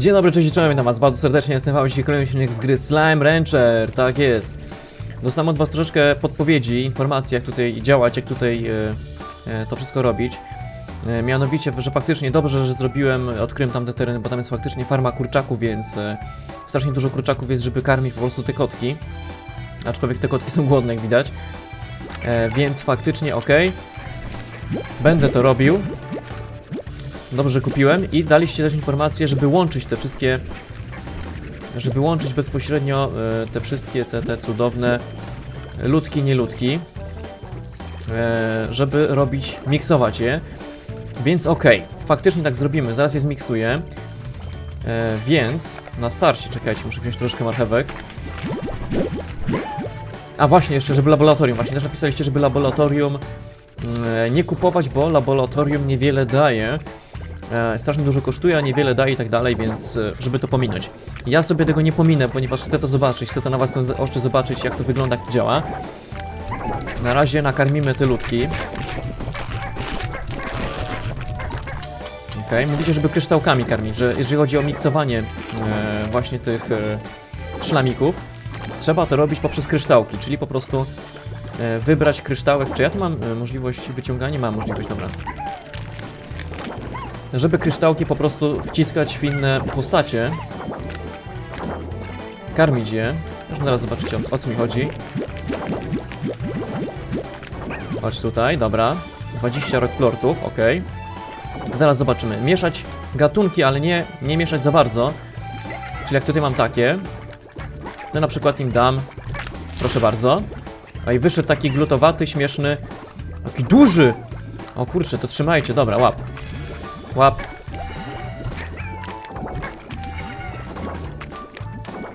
Dzień dobry, cześć czołem, witam was bardzo serdecznie, jestem Paweł, dzisiaj kolejny odcinek z gry Slime Rancher, tak jest. Dostałem od was troszeczkę podpowiedzi, informacji jak tutaj działać, jak tutaj e, e, to wszystko robić. E, mianowicie, że faktycznie dobrze, że zrobiłem, odkryłem tamte tereny, bo tam jest faktycznie farma kurczaków, więc e, strasznie dużo kurczaków jest, żeby karmić po prostu te kotki. Aczkolwiek te kotki są głodne, jak widać. E, więc faktycznie ok. Będę to robił. Dobrze, kupiłem i daliście też informację, żeby łączyć te wszystkie żeby łączyć bezpośrednio e, te wszystkie te, te cudowne ludki, nieludki e, żeby robić, miksować je. Więc okej, faktycznie tak zrobimy, zaraz je zmiksuję. E, więc na starcie, czekajcie, muszę wziąć troszkę marchewek. A właśnie, jeszcze, żeby laboratorium, właśnie też napisaliście, żeby laboratorium mm, nie kupować, bo laboratorium niewiele daje e, strasznie dużo kosztuje, a niewiele daje i tak dalej, więc e, żeby to pominąć. Ja sobie tego nie pominę, ponieważ chcę to zobaczyć, chcę to na własne oczy zobaczyć, jak to wygląda, jak to działa. Na razie nakarmimy te ludki. Okej, mówicie, żeby kryształkami karmić, że jeżeli chodzi o miksowanie e, właśnie tych e, szlamików, trzeba to robić poprzez kryształki, czyli po prostu e, wybrać kryształek. Czy ja tu mam e, możliwość wyciągania? Mam możliwość, dobra żeby kryształki po prostu wciskać w inne postacie. Karmić je. Zresztą zaraz zobaczycie o, co mi chodzi. Chodź tutaj, dobra. 20 rockplortów, ok. Zaraz zobaczymy. Mieszać gatunki, ale nie, nie mieszać za bardzo. Czyli jak tutaj mam takie, to na przykład im dam, proszę bardzo. A i wyszedł taki glutowaty, śmieszny, taki duży. O kurczę, to trzymajcie, dobra, łap. Łap.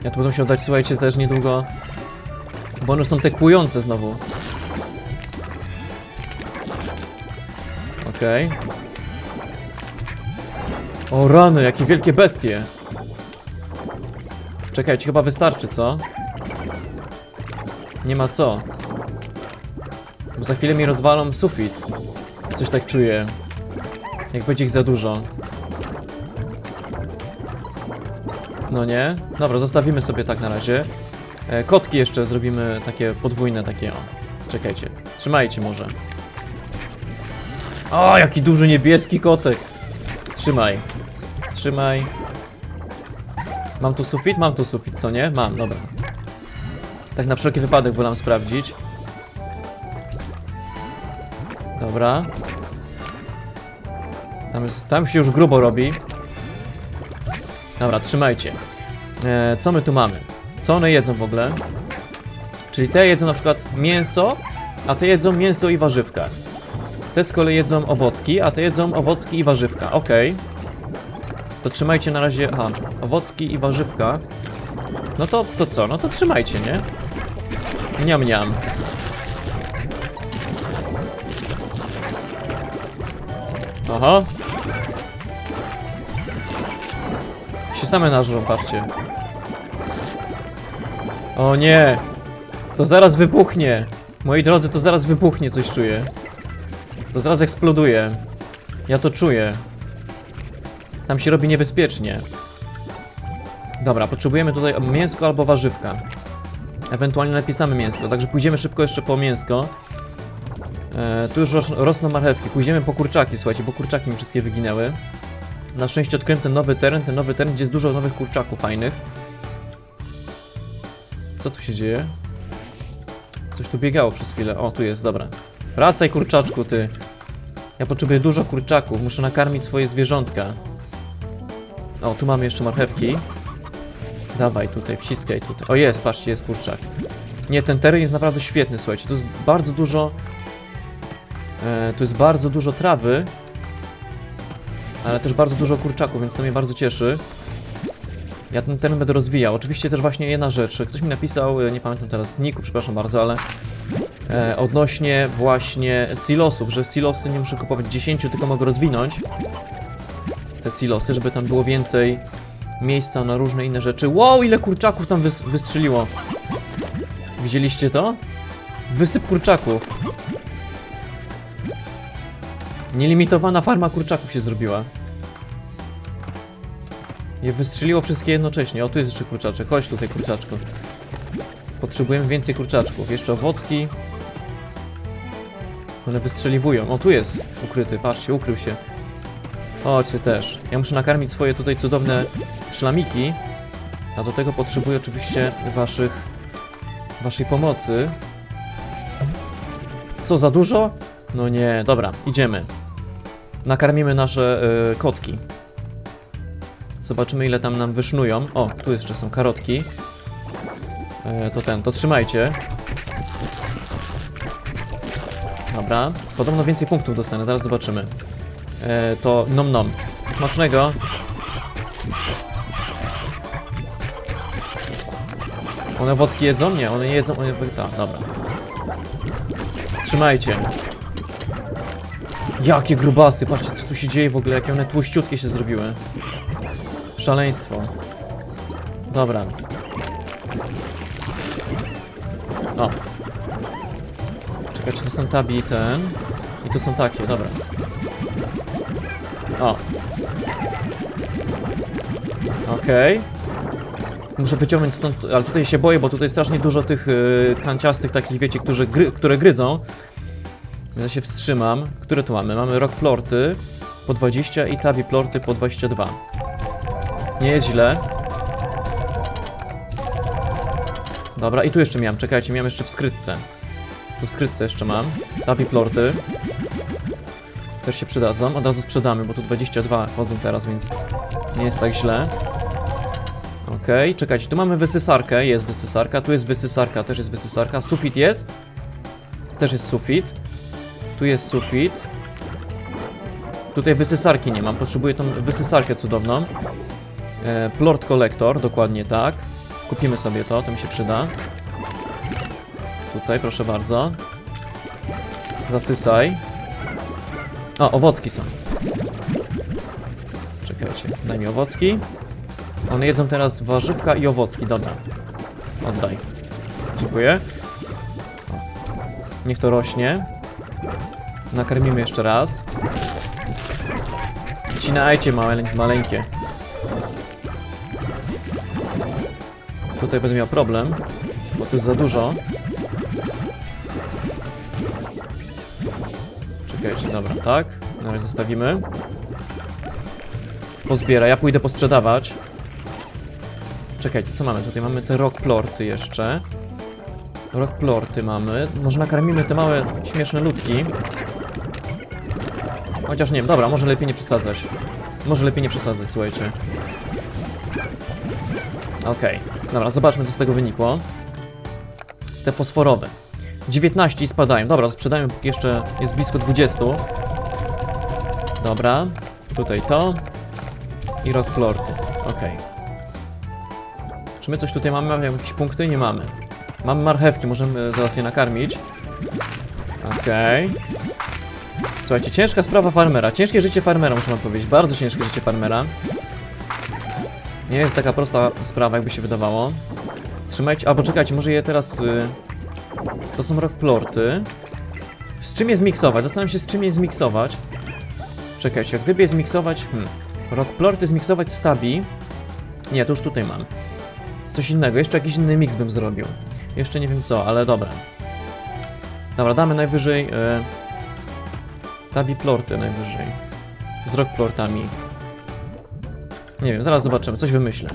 Ja tu będę musiał dać, słuchajcie, też niedługo. Bo one są te kłujące znowu. Okej. O rany, jakie wielkie bestie. Czekajcie, chyba wystarczy, co? Nie ma co. Bo za chwilę mi rozwalą sufit. Coś tak czuję. Jak będzie ich za dużo. No nie? Dobra, zostawimy sobie tak na razie. E, kotki jeszcze zrobimy takie podwójne, takie o. Czekajcie. Trzymajcie może. O, jaki duży niebieski kotek. Trzymaj. Trzymaj. Mam tu sufit? Mam tu sufit, co nie? Mam, dobra. Tak na wszelki wypadek wolę sprawdzić. Dobra. Tam, jest, tam się już grubo robi. Dobra, trzymajcie. E, co my tu mamy? Co one jedzą w ogóle? Czyli te jedzą na przykład mięso, a te jedzą mięso i warzywka. Te z kolei jedzą owocki, a te jedzą owocki i warzywka. Okej. To trzymajcie na razie... Aha, owocki i warzywka. No to, to co? No to trzymajcie, nie? Niam, niam. Aha. Się same nażrą, patrzcie. O nie! To zaraz wybuchnie! Moi drodzy, to zaraz wybuchnie, coś czuję. To zaraz eksploduje. Ja to czuję. Tam się robi niebezpiecznie. Dobra, potrzebujemy tutaj mięsko albo warzywka. Ewentualnie napisamy mięsko, także pójdziemy szybko jeszcze po mięsko. E, tu już ros rosną marchewki. Pójdziemy po kurczaki, słuchajcie, bo kurczaki mi wszystkie wyginęły. Na szczęście odkryłem ten nowy teren, ten nowy teren, gdzie jest dużo nowych kurczaków fajnych. Co tu się dzieje? Coś tu biegało przez chwilę. O, tu jest, dobra. Wracaj, kurczaczku, ty. Ja potrzebuję dużo kurczaków, muszę nakarmić swoje zwierzątka. O, tu mamy jeszcze marchewki. Dawaj tutaj, wciskaj tutaj. O, jest, patrzcie, jest kurczak. Nie, ten teren jest naprawdę świetny, słuchajcie. Tu jest bardzo dużo E, tu jest bardzo dużo trawy, ale też bardzo dużo kurczaków, więc to mnie bardzo cieszy. Ja ten teren będę rozwijał. Oczywiście też właśnie jedna rzecz. Ktoś mi napisał, e, nie pamiętam teraz niku, przepraszam bardzo, ale e, odnośnie właśnie silosów, że silosy nie muszę kupować 10, tylko mogę rozwinąć te silosy, żeby tam było więcej miejsca na różne inne rzeczy. Wow, ile kurczaków tam wys wystrzeliło. Widzieliście to? Wysyp kurczaków. Nielimitowana farma kurczaków się zrobiła. Je wystrzeliło wszystkie jednocześnie. O, tu jest jeszcze kurczaczek. Chodź tutaj, kurczaczku. Potrzebujemy więcej kurczaczków. Jeszcze owocki. One wystrzeliwują. O, tu jest ukryty. Patrzcie, ukrył się. Chodźcie też. Ja muszę nakarmić swoje tutaj cudowne szlamiki. A do tego potrzebuję oczywiście waszych... Waszej pomocy. Co, za dużo? No nie, dobra, idziemy. Nakarmimy nasze y, kotki. Zobaczymy ile tam nam wysznują. O, tu jeszcze są karotki. E, to ten, to trzymajcie. Dobra, podobno więcej punktów dostanę, zaraz zobaczymy. E, to nom nom. Smacznego. One owocki jedzą? Nie, one nie jedzą, one tak, dobra. Trzymajcie. Jakie grubasy, patrzcie co tu się dzieje w ogóle, jakie one tłuściutkie się zrobiły. Szaleństwo. Dobra. O. Czekajcie, to są tabi i ten. I to są takie, dobra. O. Okej. Muszę wyciągnąć stąd, ale tutaj się boję, bo tutaj strasznie dużo tych yy, kanciastych takich, wiecie, którzy gry, które gryzą. Ja się wstrzymam. Które tu mamy? Mamy rock plorty po 20 i tabi plorty po 22. Nie jest źle. Dobra, i tu jeszcze miałem, czekajcie, miałem jeszcze w skrytce. Tu w skrytce jeszcze mam. Tabi plorty. Też się przydadzą. Od razu sprzedamy, bo tu 22 chodzą teraz, więc nie jest tak źle. Okej, czekajcie, tu mamy wysysarkę, jest wysysarka, tu jest wysysarka, też jest wysysarka, sufit jest. Też jest sufit. Tu jest sufit. Tutaj wysysarki nie mam, potrzebuję tą wysysarkę cudowną. E, plort collector, dokładnie tak. Kupimy sobie to, to mi się przyda. Tutaj, proszę bardzo. Zasysaj. O, owocki są. Czekajcie, daj mi owocki. One jedzą teraz warzywka i owocki, dobra. Oddaj. Dziękuję. Niech to rośnie. Nakarmimy jeszcze raz. Wcinajcie małe, maleńkie. Tutaj będę miał problem, bo tu jest za dużo. Czekajcie, dobra, tak. Na razie zostawimy. Pozbiera, ja pójdę posprzedawać. Czekajcie, co mamy tutaj? Mamy te rock plorty jeszcze. Rock plorty mamy. Może nakarmimy te małe, śmieszne ludki. Chociaż nie wiem, dobra, może lepiej nie przesadzać. Może lepiej nie przesadzać, słuchajcie. Okej, dobra, zobaczmy co z tego wynikło. Te fosforowe. 19 i spadają. Dobra, sprzedają jeszcze, jest blisko 20. Dobra, tutaj to. I rock plorty. Okej. Czy my coś tutaj mamy? Mamy jakieś punkty? Nie mamy. Mamy marchewki, możemy zaraz je nakarmić. Okej. Słuchajcie, ciężka sprawa farmera. Ciężkie życie farmera, muszę wam powiedzieć. Bardzo ciężkie życie farmera. Nie jest taka prosta sprawa, jakby się wydawało. Trzymajcie, albo czekajcie, może je teraz... Y... To są rockplorty. Z czym je zmiksować? Zastanawiam się, z czym je zmiksować. Czekajcie, gdyby je zmiksować... Hmm. Rockplorty zmiksować z tabi. Nie, to już tutaj mam. Coś innego, jeszcze jakiś inny mix bym zrobił. Jeszcze nie wiem co, ale dobra. Dobra, damy najwyżej... Y... Tabi plorty najwyżej. Z rockplortami. Nie wiem, zaraz zobaczymy, coś wymyślę.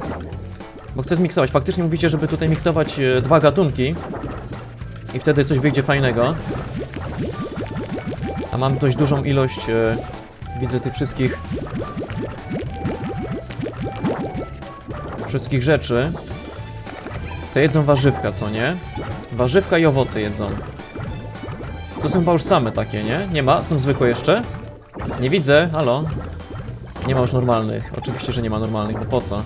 Bo chcę zmiksować. Faktycznie mówicie, żeby tutaj miksować e, dwa gatunki. I wtedy coś wyjdzie fajnego. A mam dość dużą ilość, e, widzę tych wszystkich... Wszystkich rzeczy. Te jedzą warzywka, co nie? Warzywka i owoce jedzą. To są chyba już same takie, nie? Nie ma? Są zwykłe jeszcze? Nie widzę, halo? Nie ma już normalnych. Oczywiście, że nie ma normalnych, bo po co?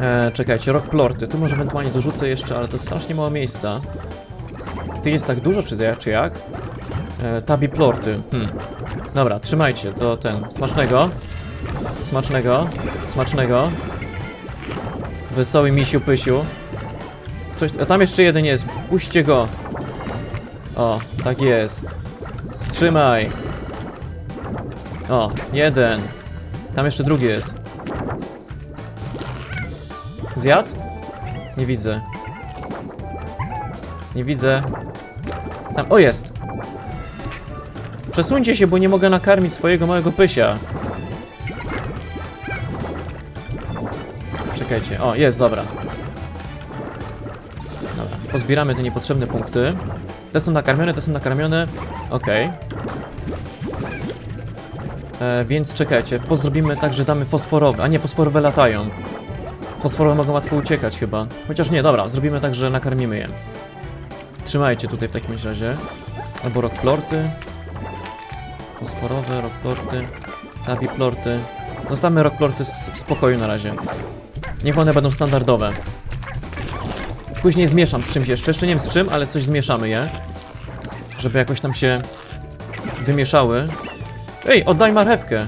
E, czekajcie, rock plorty. Tu może ewentualnie dorzucę jeszcze, ale to strasznie mało miejsca. Ty jest tak dużo, czy, czy jak? E, tabi plorty. Hmm. Dobra, trzymajcie, to ten. Smacznego. Smacznego. Smacznego. Wesoły misiu pysiu. Coś, a tam jeszcze jeden jest. Puśćcie go. O, tak jest. Trzymaj. O, jeden. Tam jeszcze drugi jest. Zjadł? Nie widzę. Nie widzę. Tam, o jest! Przesuńcie się, bo nie mogę nakarmić swojego małego pysia. Czekajcie, o, jest, dobra. Dobra, pozbieramy te niepotrzebne punkty. Te są nakarmione, te są nakarmione. Okej. E, więc czekajcie, pozrobimy tak, że damy fosforowe. A nie, fosforowe latają. Fosforowe mogą łatwo uciekać chyba. Chociaż nie, dobra, zrobimy tak, że nakarmimy je. Trzymajcie tutaj w takim razie. Albo rockplorty. Fosforowe, rockplorty. Tabiplorty. Zostawmy rockplorty w spokoju na razie. Niech one będą standardowe. Później zmieszam z czymś jeszcze. Jeszcze nie wiem z czym, ale coś zmieszamy je. Żeby jakoś tam się wymieszały. Ej, oddaj marchewkę.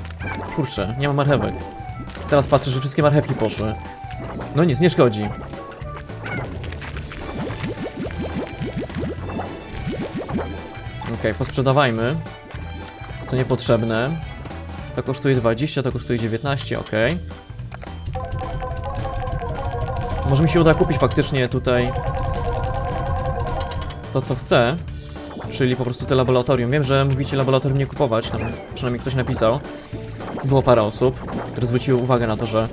Kurczę, nie ma marchewek. Teraz patrzę, że wszystkie marchewki poszły. No nic, nie szkodzi. Okej, posprzedawajmy. Co niepotrzebne. To kosztuje 20, to kosztuje 19, ok. Może mi się uda kupić faktycznie tutaj to, co chcę. Czyli po prostu te laboratorium. Wiem, że mówicie laboratorium nie kupować, tam przynajmniej ktoś napisał. Było parę osób, które zwróciły uwagę na to, że,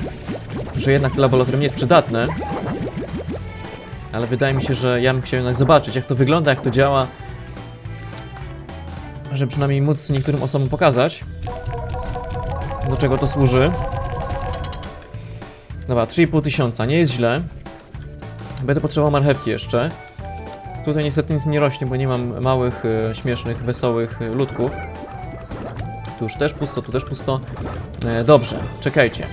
że jednak to laboratorium nie jest przydatne. Ale wydaje mi się, że ja bym chciał jednak zobaczyć, jak to wygląda, jak to działa. Żeby przynajmniej móc niektórym osobom pokazać, do czego to służy. Dobra, 3,5 tysiąca, nie jest źle. Będę potrzebował marchewki jeszcze. Tutaj niestety nic nie rośnie, bo nie mam małych, e, śmiesznych, wesołych e, ludków. Tu już też pusto, tu też pusto. E, dobrze, czekajcie.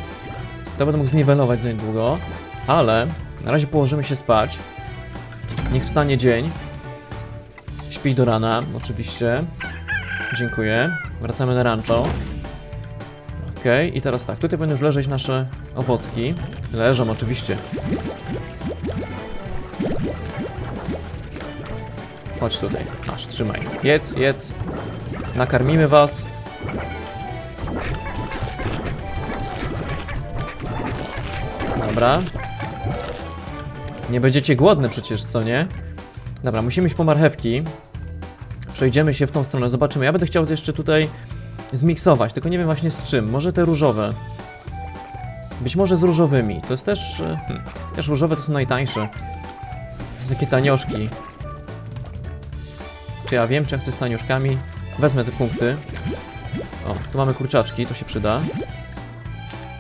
To będę mógł zniwelować za niedługo, ale na razie położymy się spać. Niech wstanie dzień. Śpij do rana, oczywiście. Dziękuję. Wracamy na rancho. Okej, i teraz tak, tutaj będą już leżeć nasze owocki. Leżą oczywiście. Chodź tutaj, masz, trzymaj. Jedz, jedz. Nakarmimy was. Dobra. Nie będziecie głodne przecież, co nie? Dobra, musimy iść po marchewki. Przejdziemy się w tą stronę, zobaczymy. Ja będę chciał to jeszcze tutaj zmiksować, tylko nie wiem właśnie z czym. Może te różowe. Być może z różowymi. To jest też... e, Hmm, też różowe to są najtańsze. To są takie tanioszki. Czy ja wiem, czy ja chcę z tanioszkami? Wezmę te punkty. O, tu mamy kurczaczki, to się przyda.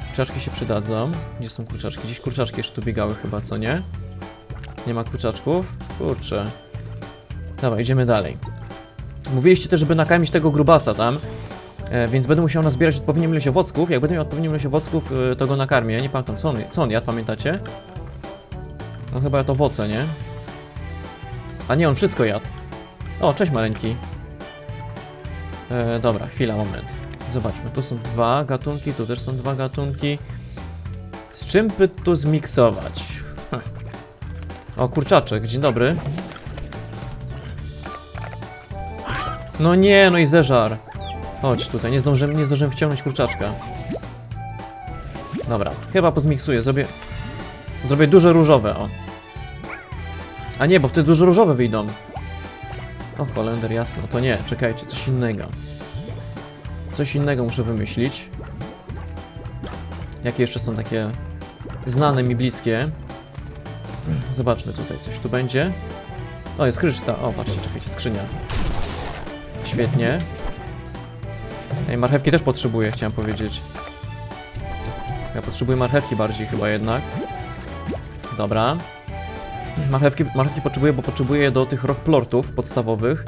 Kurczaczki się przydadzą. Gdzie są kurczaczki? Gdzieś kurczaczki jeszcze tu biegały chyba, co nie? Nie ma kurczaczków? Kurczę. Dobra, idziemy dalej. Mówiliście też, żeby nakarmić tego grubasa tam. E, więc będę musiał nazbierać odpowiednią ilość owocków. Jak będę miał odpowiednią ilość owocków, e, to go nakarmię. Nie pamiętam, co on, co on jadł, pamiętacie? No chyba jadł owoce, nie? A nie, on wszystko jadł. O, cześć maleńki. E, dobra, chwila, moment. Zobaczmy, tu są dwa gatunki, tu też są dwa gatunki. Z czym by tu zmiksować? Hm. O, kurczaczek, dzień dobry. No nie, no i zeżar. Chodź tutaj, nie zdążyłem, nie zdążyłem wciągnąć kurczaczka. Dobra, chyba pozmiksuję, zrobię... Zrobię duże różowe, o. A nie, bo wtedy duże różowe wyjdą. O, Holender, jasno, to nie, czekajcie, coś innego. Coś innego muszę wymyślić. Jakie jeszcze są takie znane mi bliskie? Zobaczmy tutaj, coś tu będzie. O, jest kryszta. O, patrzcie, czekajcie, skrzynia. Świetnie. Ej, marchewki też potrzebuję, chciałem powiedzieć. Ja potrzebuję marchewki bardziej chyba jednak. Dobra. Marchewki, marchewki potrzebuję, bo potrzebuję do tych rockplortów podstawowych.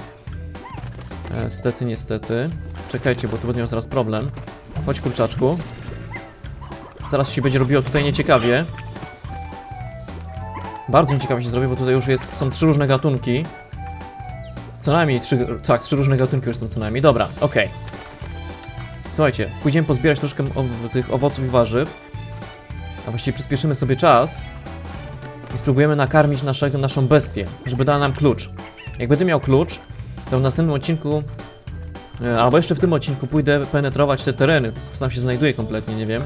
E, Niestety, niestety. Czekajcie, bo tu będę miał zaraz problem. Chodź kurczaczku. Zaraz się będzie robiło tutaj nieciekawie. Bardzo nieciekawie się zrobi, bo tutaj już jest, są trzy różne gatunki. Co najmniej trzy, tak, trzy różne gatunki już są co najmniej. Dobra, okej. Słuchajcie, pójdziemy pozbierać troszkę tych owoców i warzyw. A właściwie przyspieszymy sobie czas. I spróbujemy nakarmić naszego, naszą bestię, żeby dała nam klucz. Jak będę miał klucz, to w następnym odcinku, e, albo jeszcze w tym odcinku pójdę penetrować te tereny, co tam się znajduje kompletnie, nie wiem.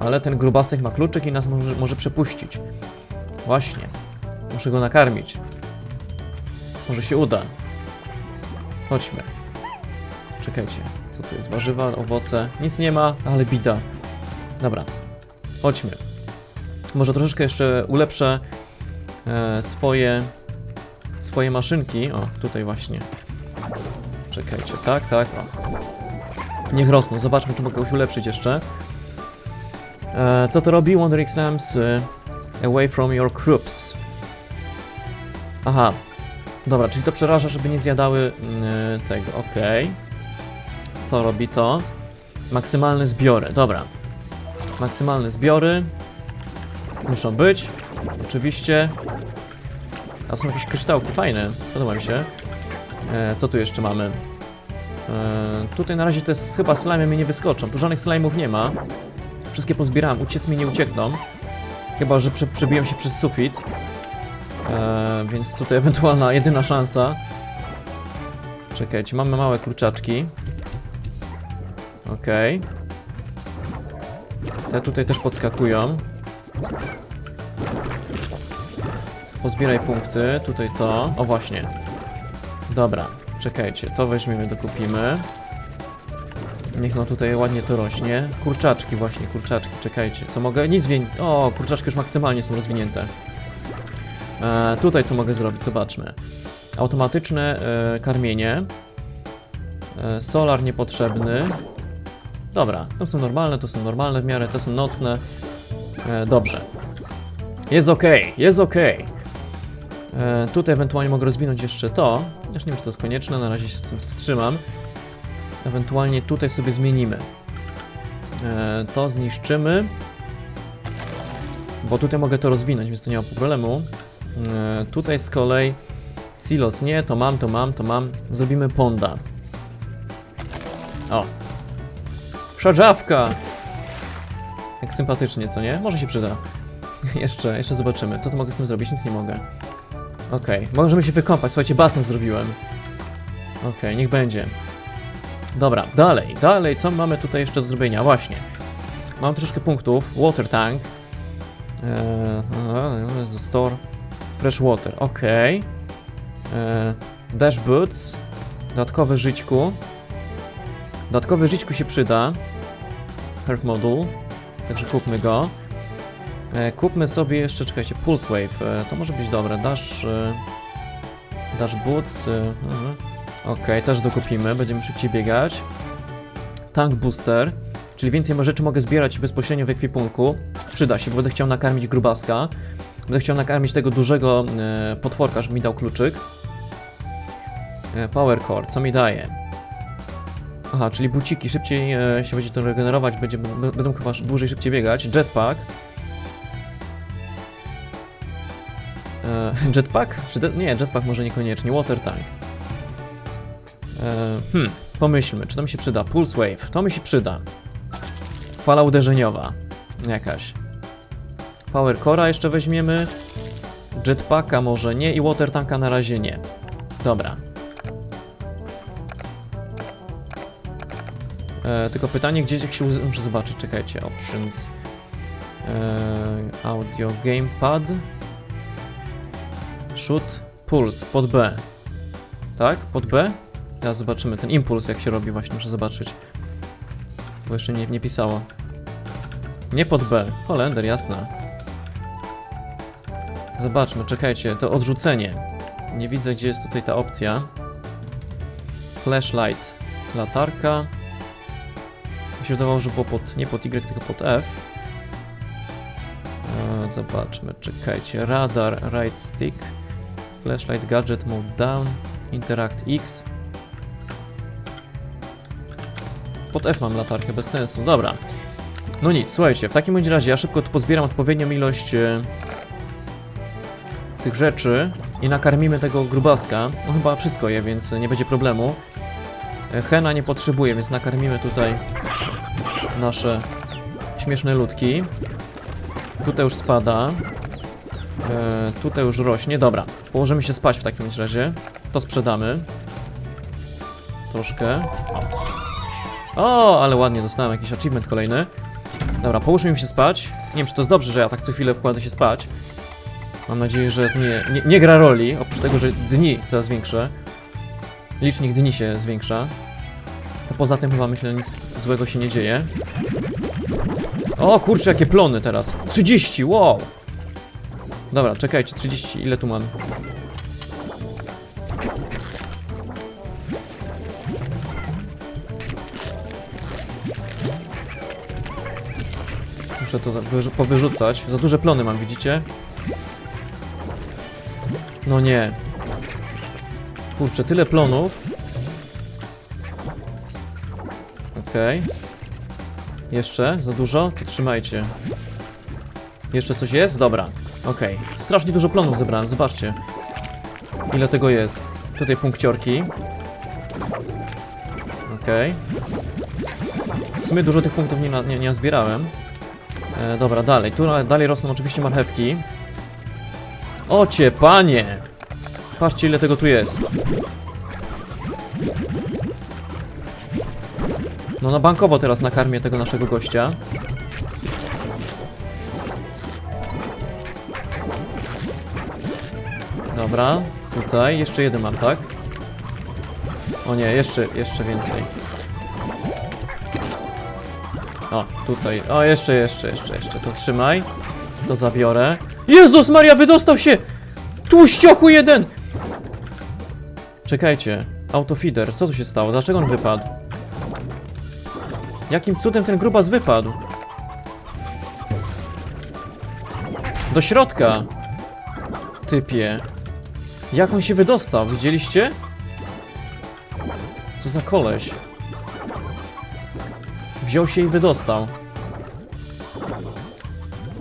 Ale ten grubasek ma kluczyk i nas może, może przepuścić. Właśnie. Muszę go nakarmić. Może się uda. Chodźmy. Czekajcie. Co tu jest? Warzywa, owoce. Nic nie ma, ale bida. Dobra. Chodźmy. Może troszeczkę jeszcze ulepszę e, swoje swoje maszynki. O, tutaj właśnie. Czekajcie, tak, tak. O. Niech rosną. Zobaczmy, czy mogę kogoś ulepszyć jeszcze. E, co to robi? Wandering Slams e, away from your crops. Aha. Dobra, czyli to przeraża, żeby nie zjadały mm, tego. Okej. Co robi to? Maksymalne zbiory. Dobra. Maksymalne zbiory. Muszą być. Oczywiście. A są jakieś kryształki, fajne. Podoba mi się. E, co tu jeszcze mamy? E, tutaj na razie te chyba slimy mi nie wyskoczą. Tu żadnych slime'ów nie ma. Wszystkie pozbierałem, uciec mi nie uciekną. Chyba, że prze, przebiłem się przez sufit. E, więc tutaj ewentualna jedyna szansa. Czekajcie, mamy małe kurczaczki. Okej. Te tutaj też podskakują. Pozbieraj punkty, tutaj to. O właśnie. Dobra, czekajcie, to weźmiemy, dokupimy. Niech no tutaj ładnie to rośnie. Kurczaczki właśnie, kurczaczki, czekajcie. Co mogę? Nic więcej. O, kurczaczki już maksymalnie są rozwinięte. E, tutaj co mogę zrobić? Zobaczmy. Automatyczne e, karmienie. E, solar niepotrzebny. Dobra, to są normalne, to są normalne w miarę, to są nocne. E, dobrze. Jest ok, jest ok. E, tutaj ewentualnie mogę rozwinąć jeszcze to. Chociaż nie wiem, czy to jest konieczne, na razie się z tym wstrzymam. Ewentualnie tutaj sobie zmienimy. E, to zniszczymy. Bo tutaj mogę to rozwinąć, więc to nie ma problemu. E, tutaj z kolei silos nie, to mam, to mam, to mam. Zrobimy ponda. O. Szadzawka! Jak sympatycznie, co nie? Może się przyda. jeszcze, jeszcze zobaczymy. Co tu mogę z tym zrobić? Nic nie mogę. Okej, możemy się wykąpać. Słuchajcie, basen zrobiłem. Okej, niech będzie. Dobra, dalej, dalej, co mamy tutaj jeszcze do zrobienia? Właśnie. Mam troszkę punktów. Water tank. Eee, do store. Fresh water, okej. Eee, dash boots. Dodatkowe żyćku. Dodatkowe żyćku się przyda. Health module. Także kupmy go. E, kupmy sobie jeszcze, czekajcie, Pulse Wave. E, to może być dobre. Dash. E, dash Boots. Mhm. Okej, też dokupimy. Będziemy szybciej biegać. Tank Booster. Czyli więcej rzeczy mogę zbierać bezpośrednio w ekwipunku. Przyda się, bo będę chciał nakarmić grubaska. Będę chciał nakarmić tego dużego potworka, żeby mi dał kluczyk. Power Core, co mi daje? Aha, czyli buciki, szybciej się będzie to regenerować, będzie, będą chyba dłużej, szybciej biegać. Jetpack. E, jetpack? Czy de- nie, jetpack może niekoniecznie. Water tank. E, hmm, pomyślmy, czy to mi się przyda. Pulse wave, to mi się przyda. Fala uderzeniowa. Jakaś. Power Core'a jeszcze weźmiemy. Jetpacka może nie i water tanka na razie nie. Dobra. E, tylko pytanie, gdzie się muszę zobaczyć, czekajcie, options. E, audio gamepad. Pulse pod B. Tak? Pod B? Teraz zobaczymy ten impuls jak się robi właśnie, muszę zobaczyć. Bo jeszcze nie, nie pisało. Nie pod B. Holender, jasna. Zobaczmy, czekajcie, to odrzucenie. Nie widzę gdzie jest tutaj ta opcja. Flashlight. Latarka. Mi się wydawało, że było pod, nie pod Y, tylko pod F. E, zobaczmy, czekajcie. Radar, right stick. Flashlight, gadget, mode down. Interact X. Pod F mam latarkę, bez sensu. Dobra. No nic, słuchajcie, w takim bądź razie ja szybko tu pozbieram odpowiednią ilość e, tych rzeczy i nakarmimy tego grubaska. On chyba wszystko je, więc nie będzie problemu. E, Hena nie potrzebuje, więc nakarmimy tutaj nasze śmieszne ludki. Tutaj już spada. E, tutaj już rośnie. Dobra, położymy się spać w takim razie. To sprzedamy. Troszkę. O. o, ale ładnie dostałem jakiś achievement kolejny. Dobra, połóżmy mi się spać. Nie wiem, czy to jest dobrze, że ja tak co chwilę kładę się spać. Mam nadzieję, że to nie, nie, nie gra roli, oprócz tego, że dni coraz większe. Licznik dni się zwiększa. To poza tym chyba myślę nic złego się nie dzieje. O kurczę, jakie plony teraz. 30, wow! Dobra, czekajcie, 30, ile tu mam? Muszę to wyrzu- powyrzucać. Za duże plony mam, widzicie? No nie. Kurczę, tyle plonów. Okej. Jeszcze? Za dużo? To trzymajcie. Jeszcze coś jest? Dobra. Okej. Strasznie dużo plonów zebrałem, zobaczcie. Ile tego jest. Tutaj punkciorki. Okej. W sumie dużo tych punktów nie, nie, nie zbierałem. E, dobra, dalej. Tu dalej rosną oczywiście marchewki. Ocie, panie! Patrzcie ile tego tu jest. No na bankowo teraz nakarmię tego naszego gościa. Dobra, tutaj jeszcze jeden mam, tak? O nie, jeszcze, jeszcze więcej. O, tutaj. O, jeszcze, jeszcze, jeszcze, jeszcze. To trzymaj. To zabiorę. Jezus Maria, wydostał się! Tłuściochu jeden! Czekajcie. Autofeeder, co tu się stało? Dlaczego on wypadł? Jakim cudem ten grubas wypadł? Do środka! Typie. Jak on się wydostał? Widzieliście? Co za koleś? Wziął się i wydostał.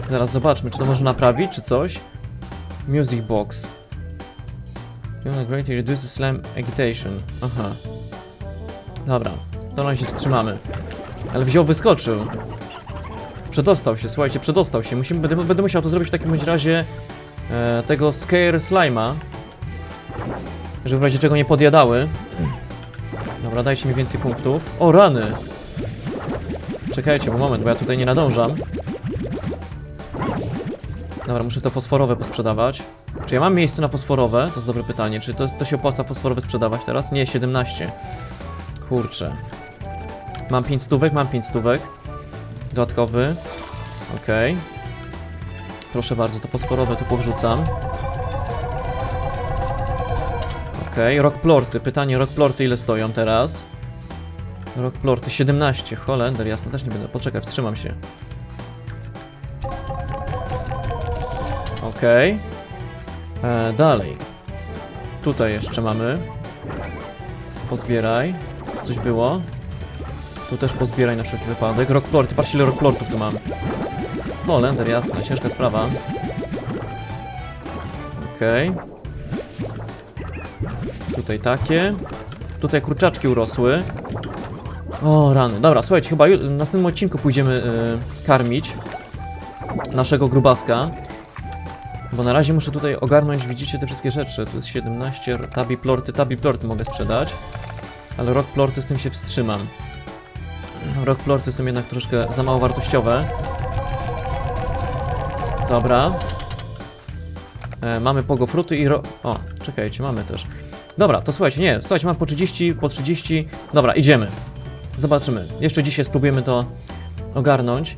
Zaraz zobaczmy, czy to może naprawić, czy coś. Music box. Feeling greatly reduces slam agitation. Aha. Dobra, to na razie wstrzymamy. Ale wziął, wyskoczył. Przedostał się, słuchajcie, przedostał się. Musimy, będę, będę musiał to zrobić w takim razie e, tego Scare Slime'a. Żeby w razie czego nie podjadały. Dobra, dajcie mi więcej punktów. O, rany! Czekajcie, bo moment, bo ja tutaj nie nadążam. Dobra, muszę to fosforowe posprzedawać. Czy ja mam miejsce na fosforowe? To jest dobre pytanie. Czy to, jest, to się opłaca fosforowe sprzedawać teraz? Nie, 17. Kurczę. Mam 5 stówek, mam 5 stówek. Dodatkowy. Okej. Proszę bardzo, to fosforowe tu powrzucam. Okej, rockplorty. Pytanie, rockplorty ile stoją teraz? Rockplorty 17. Holender, jasne, też nie będę. Poczekaj, wstrzymam się. Okej. E, Dalej. Tutaj jeszcze mamy. Pozbieraj. Coś było. Tu też pozbieraj na wszelki wypadek. Rockplorty, patrzcie ile rockplortów tu mam. No, lender, jasne, ciężka sprawa. Okej. Tutaj takie. Tutaj kurczaczki urosły. O, rany. Dobra, słuchajcie, chyba w następnym odcinku pójdziemy y, karmić naszego grubaska. Bo na razie muszę tutaj ogarnąć, widzicie, te wszystkie rzeczy. Tu jest 17, tabi plorty, tabi plorty mogę sprzedać. Ale rock plorty z tym się wstrzymam. Rock plorty są jednak troszkę za mało wartościowe. Dobra. E, mamy pogofruty i ro... O, czekajcie, mamy też. Dobra, to słuchajcie, nie, słuchajcie, mam po 30, po 30. Dobra, idziemy. Zobaczymy. Jeszcze dzisiaj spróbujemy to ogarnąć.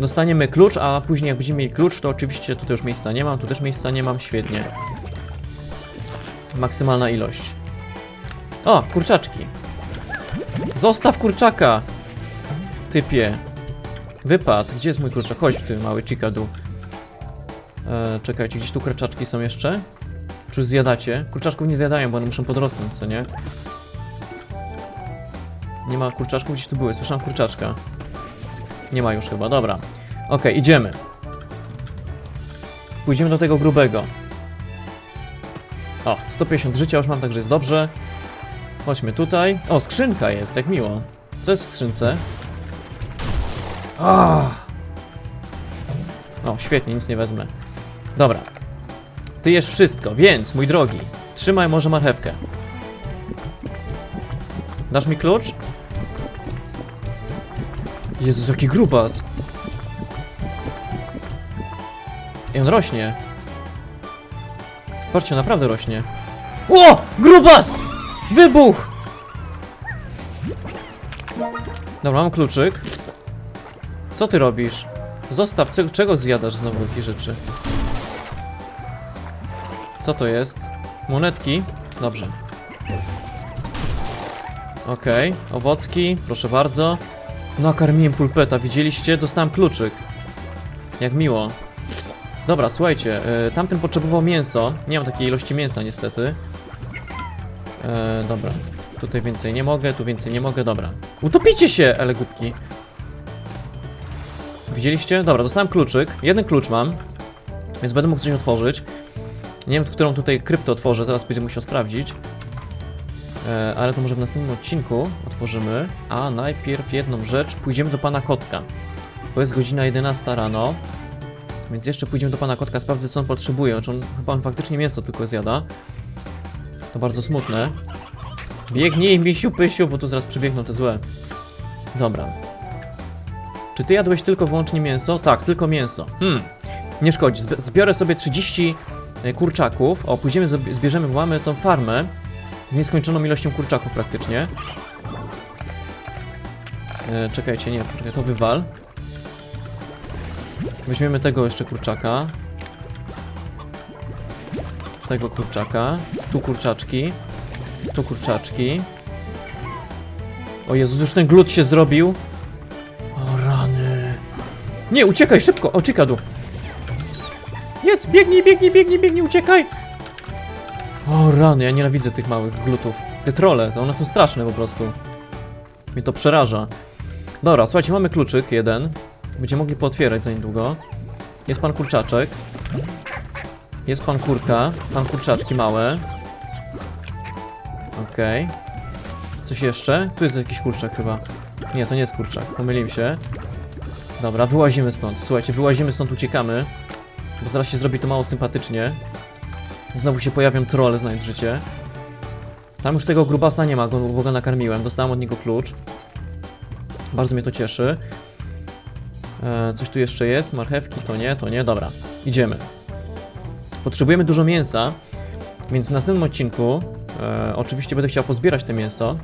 Dostaniemy klucz, a później jak będziemy mieli klucz, to oczywiście tutaj już miejsca nie mam, tu też miejsca nie mam, świetnie. Maksymalna ilość. O, kurczaczki. Zostaw kurczaka! Typie. Wypad. Gdzie jest mój kurczak? Chodź ty, mały cikadu. E, czekajcie, gdzieś tu kurczaczki są jeszcze? Czy zjadacie? Kurczaczków nie zjadają, bo one muszą podrosnąć, co nie? Nie ma kurczaczków, gdzieś tu były, słyszałem kurczaczka. Nie ma już chyba, dobra. Okej, idziemy. Pójdziemy do tego grubego. O, 150 życia już mam, także jest dobrze. Chodźmy tutaj. O, skrzynka jest, jak miło. Co jest w skrzynce? Ah. O, świetnie, nic nie wezmę. Dobra. Ty jesz wszystko, więc, mój drogi, trzymaj może marchewkę. Dasz mi klucz? Jezus, jaki grubas. I on rośnie. Patrzcie, naprawdę rośnie. O! Grubas! Wybuch! Dobra, mam kluczyk. Co ty robisz? Zostaw, czego, zjadasz znowu jakieś rzeczy? Co to jest? Monetki? Dobrze. Okej, owocki, proszę bardzo. Nakarmiłem pulpeta, widzieliście? Dostałem kluczyk. Jak miło. Dobra, słuchajcie, y, tamten potrzebował mięso. Nie mam takiej ilości mięsa niestety. E, dobra, tutaj więcej nie mogę, tu więcej nie mogę, dobra. Utopicie się, elegutki. Widzieliście? Dobra, dostałem kluczyk. Jeden klucz mam, więc będę mógł coś otworzyć. Nie wiem, którą tutaj kryptę otworzę, zaraz będę musiał sprawdzić. E, ale to może w następnym odcinku otworzymy. A najpierw jedną rzecz, pójdziemy do pana kotka. Bo jest godzina 11 rano. Więc jeszcze pójdziemy do pana kotka, sprawdzę co on potrzebuje. Czy on, chyba on faktycznie mięso tylko zjada. To bardzo smutne. Biegnij, misiu, pysiu, bo tu zaraz przybiegną te złe. Dobra. Czy ty jadłeś tylko wyłącznie mięso? Tak, tylko mięso. Hmm, nie szkodzi. Zb- Zbiorę sobie 30 e, kurczaków. O, pójdziemy, zb- zbierzemy, mamy tą farmę z nieskończoną ilością kurczaków praktycznie. E, czekajcie, nie, czekaj, to wywal. Weźmiemy tego jeszcze kurczaka. Tego kurczaka. Tu kurczaczki. Tu kurczaczki. O Jezus, już ten glut się zrobił. O rany. Nie, uciekaj szybko. O, cikadu. Jedz, biegnij, biegnij, biegnij, biegnij, uciekaj. O rany, ja nienawidzę tych małych glutów. Te trole, to one są straszne po prostu. Mnie to przeraża. Dobra, słuchajcie, mamy kluczyk jeden. Będziemy mogli pootwierać za niedługo. Jest pan kurczaczek. Jest pan kurka. Pan kurczaczki małe. Okej. Coś jeszcze? Tu jest jakiś kurczak chyba. Nie, to nie jest kurczak. Pomyliłem się. Dobra, wyłazimy stąd. Słuchajcie, wyłazimy stąd, uciekamy. Bo zaraz się zrobi to mało sympatycznie. Znowu się pojawią trolle, znając życie. Tam już tego grubasa nie ma, go, bo go nakarmiłem. Dostałem od niego klucz. Bardzo mnie to cieszy. E, coś tu jeszcze jest? Marchewki? To nie, to nie. Dobra, idziemy. Potrzebujemy dużo mięsa, więc w następnym odcinku e, oczywiście będę chciał pozbierać te mięso.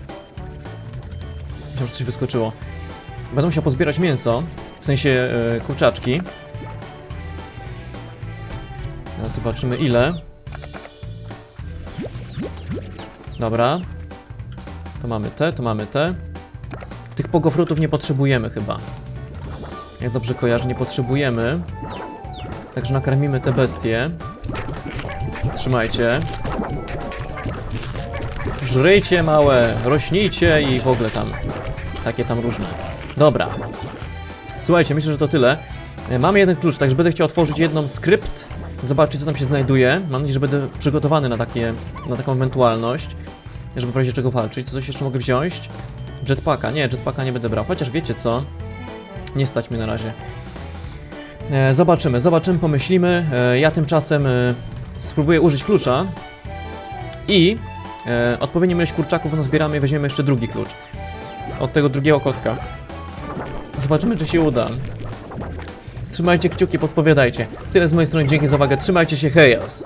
Myślałem, że coś wyskoczyło. Będę musiał pozbierać mięso, w sensie e, kurczaczki. Teraz zobaczymy ile. Dobra. To mamy te, to mamy te. Tych pogofrutów nie potrzebujemy chyba. Jak dobrze kojarzę, nie potrzebujemy. Także nakarmimy te bestie. Trzymajcie. Żryjcie małe, rośnijcie i w ogóle tam. Takie tam różne. Dobra. Słuchajcie, myślę, że to tyle. E, Mamy jeden klucz, także będę chciał otworzyć jedną skrypt. Zobaczyć, co tam się znajduje. Mam nadzieję, że będę przygotowany na, takie, na taką ewentualność. Żeby w razie czego walczyć. Co coś jeszcze mogę wziąć? Jetpacka. Nie, jetpacka nie będę brał. Chociaż wiecie co? Nie stać mnie na razie. E, zobaczymy, zobaczymy, pomyślimy. E, ja tymczasem e, spróbuję użyć klucza i e, odpowiednią ilość kurczaków nazbieramy i weźmiemy jeszcze drugi klucz. Od tego drugiego kotka. Zobaczymy, czy się uda. Trzymajcie kciuki, podpowiadajcie. Tyle z mojej strony, dzięki za uwagę. Trzymajcie się, hejos!